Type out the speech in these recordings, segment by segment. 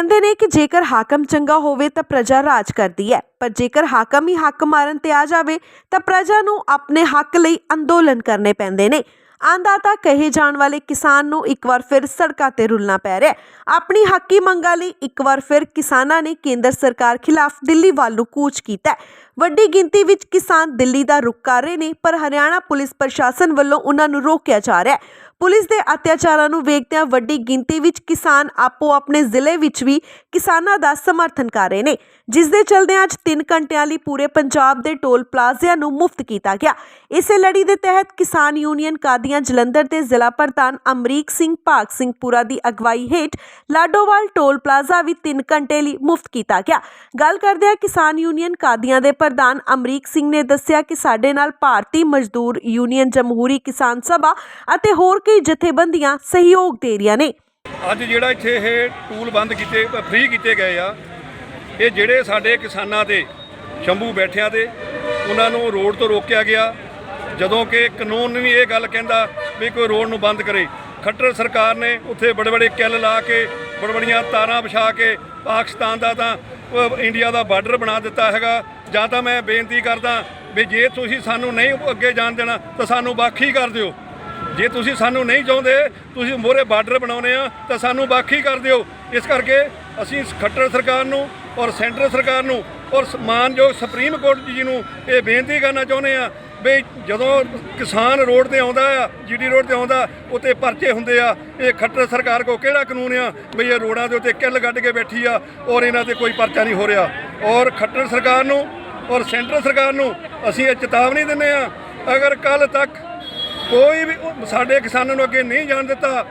ਕਹਿੰਦੇ ਨੇ ਕਿ ਜੇਕਰ ਹਾਕਮ ਚੰਗਾ ਹੋਵੇ ਤਾਂ ਪ੍ਰਜਾ ਰਾਜ ਕਰਦੀ ਹੈ, ਪਰ ਜੇਕਰ ਹਾਕਮ ਹੀ ਹੱਕ ਮਾਰਨ ਤੇ ਆ ਜਾਵੇ ਤਾਂ ਪ੍ਰਜਾ ਨੂੰ ਆਪਣੇ ਹੱਕ ਲਈ ਅੰਦੋਲਨ ਕਰਨੇ ਪੈਂਦੇ ਨੇ। ਆਂਦਾਤਾ ਕਹੇ ਜਾਣ ਵਾਲੇ ਕਿਸਾਨ ਨੂੰ ਇੱਕ ਵਾਰ ਫਿਰ ਸੜਕਾਂ ਤੇ ਰੁਲਣਾ ਪੈ ਰਿਹਾ ਆਪਣੀ ਹੱਕੀ ਮੰਗਾਂ ਲਈ ਇੱਕ ਵਾਰ ਫਿਰ ਕਿਸਾਨਾਂ ਨੇ ਕੇਂਦਰ ਸਰਕਾਰ ਖਿਲਾਫ ਦਿੱਲੀ ਵੱਲ ਨੂੰ ਕੂਚ ਕੀਤਾ ਵੱਡੀ ਗਿਣਤੀ ਵਿੱਚ ਕਿਸਾਨ ਦਿੱਲੀ ਦਾ ਰੁਖ ਕਰ ਰਹੇ ਨੇ, ਪਰ ਹਰਿਆਣਾ ਪੁਲਿਸ ਪ੍ਰਸ਼ਾਸਨ ਵੱਲੋਂ ਉਹਨਾਂ ਨੂੰ ਰੋਕਿਆ ਜਾ ਰਿਹਾ ਹੈ। ਪੁਲਿਸ ਦੇ ਅਤਿਆਚਾਰਾਂ ਨੂੰ ਵੇਖਦਿਆਂ ਵੱਡੀ ਗਿਣਤੀ ਵਿੱਚ ਕਿਸਾਨ ਆਪੋ ਆਪਣੇ ਜ਼ਿਲ੍ਹੇ ਵਿੱਚ ਵੀ ਕਿਸਾਨਾਂ ਦਾ ਸਮਰਥਨ ਕਰ ਰਹੇ ਨੇ ਜਿਸ ਦੇ ਚਲਦਿਆਂ ਅੱਜ 3 ਘੰਟਿਆਂ ਲਈ ਪੂਰੇ ਪੰਜਾਬ ਦੇ ਟੋਲ ਪਲਾਜ਼ਿਆਂ ਨੂੰ ਮੁਫਤ ਕੀਤਾ ਗਿਆ। ਇਸੇ ਲੜੀ ਦੇ ਤਹਿਤ ਕਿਸਾਨ ਯੂਨੀਅਨ ਕਾਦੀਆਂ ਜਲੰਧਰ ਦੇ ਜ਼ਿਲ੍ਹਾ ਪ੍ਰਧਾਨ ਅਮਰੀਕ ਸਿੰਘ ਭਾਗ ਸਿੰਘ ਪੁਰਾ ਦੀ ਅਗਵਾਈ ਹੇਠ ਲਾਡੋਵਾਲ ਟੋਲ ਪਲਾਜ਼ਾ ਵੀ 3 ਘੰਟੇ ਲਈ ਮੁਫਤ ਕੀਤਾ ਗਿਆ। ਗੱਲ ਕਰਦਿਆਂ ਕਿਸਾਨ ਯੂਨੀਅਨ ਕਾਦੀਆਂ ਦੇ ਪ੍ਰਧਾਨ ਅਮਰੀਕ ਸਿੰਘ ਨੇ ਦੱਸਿਆ ਕਿ ਸਾਡੇ ਨਾਲ ਭਾਰਤੀ ਮਜ਼ਦੂਰ ਯੂਨੀਅਨ ਜਮਹੂਰੀ ਕਿਸਾਨ ਸਭਾ ਅਤੇ ਹੋਰ ਕਈ ਜਥੇਬੰਦੀਆਂ ਸਹਿਯੋਗ ਦੇ ਰਹੀਆਂ ਨੇ। ਅੱਜ ਜਿਹੜਾ ਇੱਥੇ ਇਹ ਟੂਲ ਬੰਦ ਕੀਤੇ, ਫ੍ਰੀ ਕੀਤੇ ਗਏ ਆ, ਇਹ ਜਿਹੜੇ ਸਾਡੇ ਕਿਸਾਨਾਂ ਦੇ, ਸ਼ੰਭੂ ਬੈਠਿਆਂ ਦੇ, ਉਹਨਾਂ ਨੂੰ ਰੋਡ ਤੋਂ ਰੋਕਿਆ ਗਿਆ। ਜਦੋਂ ਕਿ ਕਾਨੂੰਨ ਵੀ ਇਹ ਗੱਲ ਕਹਿੰਦਾ ਵੀ ਕੋਈ ਰੋਡ ਨੂੰ ਬੰਦ ਕਰੇ। ਖੱਟਰ ਸਰਕਾਰ ਨੇ ਉੱਥੇ ਬੜੇ ਬੜੇ ਕਿੱਲ ਲਾ ਕੇ ਬੜ ਬੜੀਆਂ ਤਾਰਾਂ ਵਿਛਾ ਕੇ, ਪਾਕਿਸਤਾਨ ਦਾ ਤਾਂ ਇੰਡੀਆ ਦਾ ਬਾਰਡਰ ਬਣਾ ਦਿੱਤਾ ਹੈਗਾ। ਜਾਂ ਤਾਂ ਮੈਂ ਬੇਨਤੀ ਕਰਦਾ ਵੀ ਜੇ ਤੁਸੀਂ ਸਾਨੂੰ ਨਹੀਂ ਅੱਗੇ ਜਾਣ ਦੇਣਾ, ਤਾਂ ਸਾਨੂੰ ਬਾਖੀ ਕਰ ਦਿਓ। ਜੇ ਤੁਸੀਂ ਸਾਨੂੰ ਨਹੀਂ ਚਾਹੁੰਦੇ, ਤੁਸੀਂ ਮੋਰੇ ਬਾਰਡਰ ਬਣਾਉਨੇ ਆ, ਤਾਂ ਸਾਨੂੰ ਬਾਖੀ ਕਰ ਦਿਓ। ਇਸ ਕਰਕੇ ਅਸੀਂ ਖੱਟਰ ਸਰਕਾਰ ਨੂੰ ਔਰ ਸੈਂਟਰ ਸਰਕਾਰ ਨੂੰ ਔਰ ਮਾਨਯੋਗ ਸੁਪਰੀਮ ਕੋਰਟ ਜੀ ਨੂੰ ਇਹ ਬੇਨਤੀ ਕਰਨਾ ਚਾਹੁੰਦੇ ਆ ਵੀ ਜਦੋਂ ਕਿਸਾਨ ਰੋਡ ਤੇ ਆਉਂਦਾ ਆ, ਜੀਡੀ ਰੋਡ ਤੇ ਆਉਂਦਾ ਉੱਤੇ ਪਰਚੇ ਹੁੰਦੇ ਆ, ਇਹ ਖੱਟਰ ਸਰਕਾਰ ਕੋ ਕਿਹੜਾ ਕਾਨੂੰਨ ਆ ਵੀ ਇਹ ਰੋਡਾਂ ਦੇ ਉੱਤੇ ਕਿੱਲ ਕੱਢ ਕੇ ਬੈਠੀ ਆ ਔਰ ਇਹਨਾਂ ਤੇ ਕੋਈ ਪਰਚਾ ਨਹੀਂ ਹੋ ਰਿਹਾ। ਔਰ ਖੱਟਰ ਸਰਕਾਰ ਨੂੰ ਔਰ ਸੈਂਟਰ ਸਰਕਾਰ ਨੂੰ ਅਸੀਂ ਇਹ ਚੇਤਾਵਨੀ ਦਿੰਦੇ ਆ, ਅਗਰ ਕੱਲ ਤੱਕ ਕੋਈ ਵੀ ਸਾਡੇ ਕਿਸਾਨਾਂ ਨੂੰ ਅੱਗੇ ਨਹੀਂ ਜਾਣ ਦਿੱਤਾ,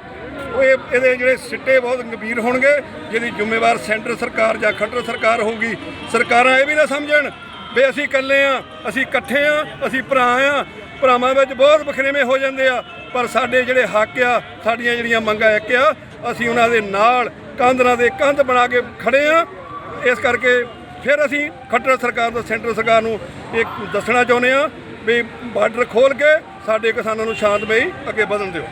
ਉਹ ਇਹ ਇਹਦੇ ਜਿਹੜੇ ਸਿੱਟੇ ਬਹੁਤ ਗੰਭੀਰ ਹੋਣਗੇ, ਜਿਹਦੀ ਜ਼ਿੰਮੇਵਾਰ ਸੈਂਟਰ ਸਰਕਾਰ ਜਾਂ ਖੱਟਰ ਸਰਕਾਰ ਹੋਊਗੀ। ਸਰਕਾਰਾਂ ਇਹ ਵੀ ਨਾ ਸਮਝਣ ਵੀ ਅਸੀਂ ਇਕੱਲੇ ਆ, ਅਸੀਂ ਇਕੱਠੇ ਆ, ਅਸੀਂ ਭਰਾ ਆ। ਭਰਾਵਾਂ ਵਿੱਚ ਬਹੁਤ ਵਖਰੇਵੇਂ ਹੋ ਜਾਂਦੇ ਆ, ਪਰ ਸਾਡੇ ਜਿਹੜੇ ਹੱਕ ਆ, ਸਾਡੀਆਂ ਜਿਹੜੀਆਂ ਮੰਗਾਂ ਇੱਕ ਆ, ਅਸੀਂ ਉਹਨਾਂ ਦੇ ਨਾਲ ਕੰਧ ਨਾਲ ਦੇ ਕੰਧ ਬਣਾ ਕੇ ਖੜੇ ਆ। ਇਸ ਕਰਕੇ ਫਿਰ ਅਸੀਂ ਖੱਟਰ ਸਰਕਾਰ ਤੋਂ, ਸੈਂਟਰ ਸਰਕਾਰ ਨੂੰ ਇਹ ਦੱਸਣਾ ਚਾਹੁੰਦੇ ਆ ਵੀ ਬਾਰਡਰ ਖੋਲ ਕੇ ਸਾਡੇ ਕਿਸਾਨਾਂ ਨੂੰ ਸ਼ਾਂਤਮਈ ਅੱਗੇ ਵਧਣ ਦਿਓ।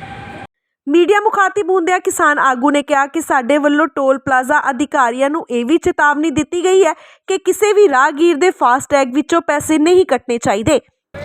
ਮੀਡੀਆ ਮੁਖਾਤਿਬ ਹੁੰਦਿਆਂ ਕਿਸਾਨ ਆਗੂ ਨੇ ਕਿਹਾ ਕਿ ਸਾਡੇ ਵੱਲੋਂ ਟੋਲ ਪਲਾਜ਼ਾ ਅਧਿਕਾਰੀਆਂ ਨੂੰ ਇਹ ਵੀ ਚੇਤਾਵਨੀ ਦਿੱਤੀ ਗਈ ਹੈ ਕਿ ਕਿਸੇ ਵੀ ਰਾਹਗੀਰ ਦੇ ਫਾਸਟੈਗ ਵਿੱਚੋਂ ਪੈਸੇ ਨਹੀਂ ਕੱਟਣੇ ਚਾਹੀਦੇ।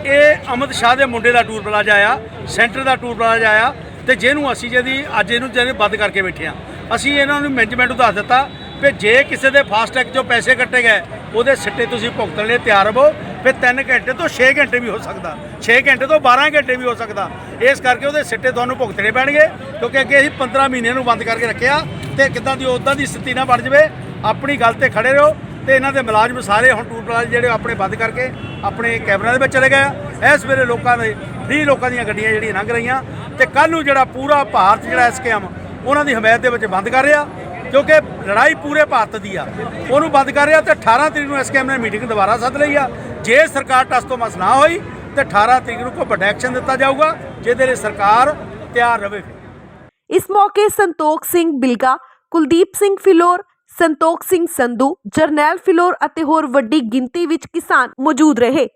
ਇਹ ਅਮਿਤ ਸ਼ਾਹ ਦੇ ਮੁੰਡੇ ਦਾ ਟੂਰ ਪਲਾਜ਼ਾ ਆ ਸੈਂਟਰ ਦਾ ਟੂਰ ਪਲਾਜ਼ਾ ਆ ਤੇ ਜਿਹਨੂੰ ਅਸੀਂ ਜਿਹਦੀ ਅੱਜ ਇਹਨੂੰ ਜਿਹਨੇ ਬੰਦ ਕਰਕੇ ਬੈਠੇ ਆ ਅਸੀਂ ਇਹਨਾਂ ਨੂੰ ਮੈਨੇਜਮੈਂਟ ਨੂੰ ਦੱਸ ਦਿੱਤਾ ਕਿ ਜੇ ਕਿਸੇ ਦੇ ਫਾਸਟੈਗ 'ਚੋਂ ਪੈਸੇ ਕੱਟੇ ਗਏ ਉਹਦੇ ਸਿੱਟੇ ਤੁਸੀਂ ਭੁਗਤਣ ਲਈ ਤਿਆਰ ਰਹੋ ਫਿਰ 3 ਘੰਟੇ ਤੋਂ 6 ਘੰਟੇ ਵੀ ਹੋ ਸਕਦਾ। 6 ਘੰਟੇ ਤੋਂ 12 ਘੰਟੇ ਵੀ ਹੋ ਸਕਦਾ। ਇਸ ਕਰਕੇ ਉਹਦੇ ਸਿੱਟੇ ਤੁਹਾਨੂੰ ਭੁਗਤਣੇ ਪੈਣਗੇ, ਕਿਉਂਕਿ ਅੱਗੇ ਅਸੀਂ 15 ਮਹੀਨਿਆਂ ਨੂੰ ਬੰਦ ਕਰਕੇ ਰੱਖਿਆ ਤੇ ਕਿੱਦਾਂ ਦੀ ਉਦਾਂ ਦੀ ਸਥਿਤੀ ਨਾ ਬਣ ਜਾਵੇ, ਆਪਣੀ ਗੱਲ ਤੇ ਖੜੇ ਰਹੋ ਤੇ ਇਹਨਾਂ ਦੇ ਮੁਲਾਜ਼ਮ ਸਾਰੇ ਹੁਣ ਟੂਲ ਪਲਾਜ਼ਾ ਜਿਹੜੇ ਆਪਣੇ ਬੰਦ ਕਰਕੇ ਆਪਣੇ ਕੈਮਰਿਆਂ ਦੇ ਵਿੱਚ ਚਲੇ ਗਏ ਆ। ਇਸ ਵੇਲੇ ਲੋਕਾਂ ਦੇ ਫ੍ਰੀ ਲੋਕਾਂ ਦੀਆਂ ਗੱਡੀਆਂ ਜਿਹੜੀਆਂ ਲੰਘ ਰਹੀਆਂ ਤੇ ਕੱਲ ਨੂੰ ਜਿਹੜਾ ਪੂਰਾ ਭਾਰਤ ਜਿਹੜਾ ਸਕੈਮ ਉਹਨਾਂ ਦੀ ਹਮਾਇਤ ਦੇ ਵਿੱਚ ਬੰਦ ਕਰ ਰਿਹਾ। ਕਿਉਂਕਿ ਲੜਾਈ ਪੂਰੇ ਭਾਰਤ ਦੀ ਆ। ਉਹਨੂੰ ਬੰਦ ਕਰ ਰਿਹਾ ਤੇ 18 ਤਰੀਕ ਨੂੰ ਐਸਕੇਐਮ ਨੇ ਮੀਟਿੰਗ ਦੁਬਾਰਾ ਸੱਦ ਲਈ ਆ। ਜੇ ਸਰਕਾਰ ਟਸ ਤੋਂ ਮਸ ਨਾ ਹੋਈ, ਤੇ 18 ਤਰੀਕ ਨੂੰ ਕੋਈ ਵੱਡਾ ਐਕਸ਼ਨ ਦਿੱਤਾ ਜਾਊਗਾ, ਜਿਹਦੇ ਲਈ ਸਰਕਾਰ ਤਿਆਰ ਰਵੇ ਇਸ ਮੌਕੇ ਸੰਤੋਖ ਸਿੰਘ ਬਿਲਗਾ, ਕੁਲਦੀਪ ਸਿੰਘ ਫਿਲੌਰ, ਸੰਤੋਖ ਸਿੰਘ ਸੰਧੂ, ਜਰਨੈਲ ਫਿਲੌਰ ਅਤੇ ਹੋਰ ਵੱਡੀ ਗਿਣਤੀ ਵਿੱਚ ਕਿਸਾਨ ਮੌਜੂਦ ਰਹੇ।